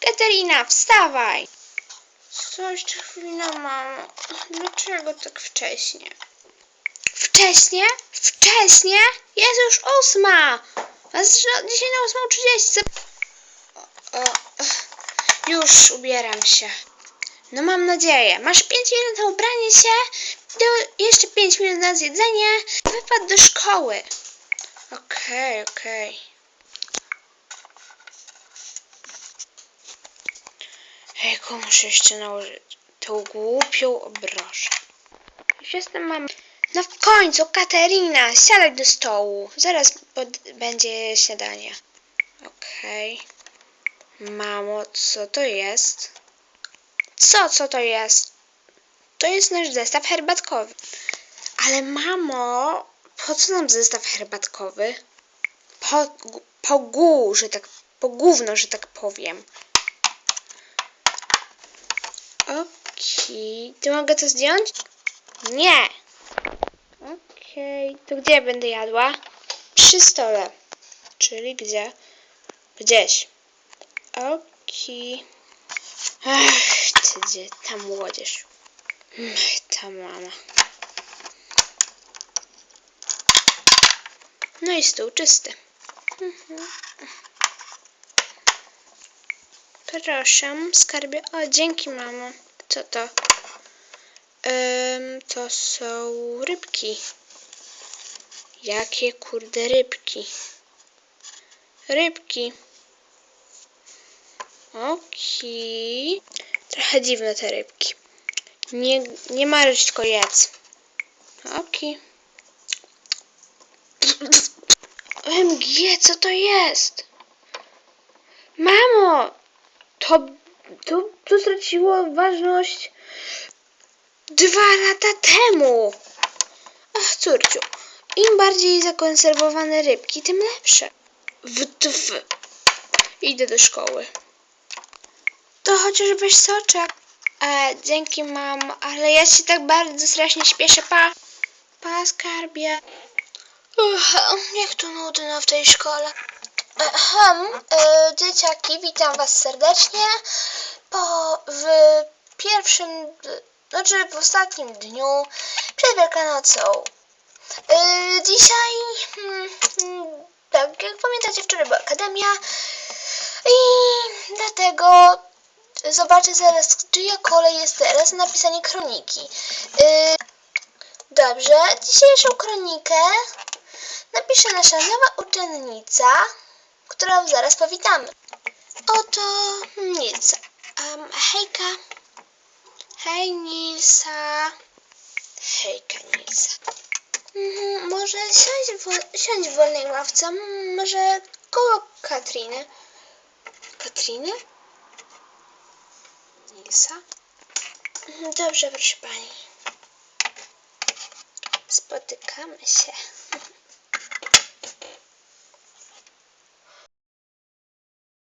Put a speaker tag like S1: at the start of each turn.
S1: Katerina, wstawaj! Coś chwila, mamo. Dlaczego tak wcześnie? Wcześnie? Wcześnie? Jest już ósma! Dzisiaj na ósmą trzydzieści. Już ubieram się. No mam nadzieję. Masz 5 minut na ubranie się, do, jeszcze 5 minut na zjedzenie, wypad do szkoły. Okej, okej. Ejku, muszę jeszcze nałożyć tą głupią obrożę. Już jestem mam. No w końcu, Katerina, siadaj do stołu. Zaraz będzie śniadanie. Okej. Mamo, co to jest? Co, co to jest? To jest nasz zestaw herbatkowy. Ale mamo, po co nam zestaw herbatkowy? Po, po że tak, po gówno, że tak powiem. Okej, to mogę to zdjąć? Nie. Okej, to gdzie będę jadła? Przy stole. Czyli gdzie? Gdzieś. Okej. Ach, ty gdzie ta młodzież. Ta mama. No i stół czysty. Proszę, skarbie. O, dzięki, mamo. Co to? Ym, to są rybki. Jakie kurde rybki? Rybki. Okej. Trochę dziwne te rybki. Nie, nie marzyć, tylko jedz. Okej. OMG, co to jest? Mamo! To, to, to straciło ważność dwa lata temu. Ach, córciu, im bardziej zakonserwowane rybki, tym lepsze. Wtf. Idę do szkoły. To chociaż weź soczek. E, dzięki, mamo, ale ja się tak bardzo strasznie śpieszę. Pa, pa, skarbie. Jak to nudno w tej szkole. Ehem, e, dzieciaki, witam was serdecznie. Po, w pierwszym, znaczy w ostatnim dniu przed Wielkanocą. E, dzisiaj, hmm, hmm, tak jak pamiętacie, wczoraj była akademia i dlatego zobaczę zaraz, czyja kolej jest teraz na napisanie kroniki. E, dobrze, dzisiejszą kronikę napisze nasza nowa uczennica, którą zaraz powitamy. Oto Nilsa. Um, hejka. Hej Nilsa. Hejka Nilsa. Mhm, może siądź w, siądź w wolnej ławce. Mm, Może koło Katriny. Katriny? Nilsa? Mhm, Dobrze, proszę pani. Spotykamy się.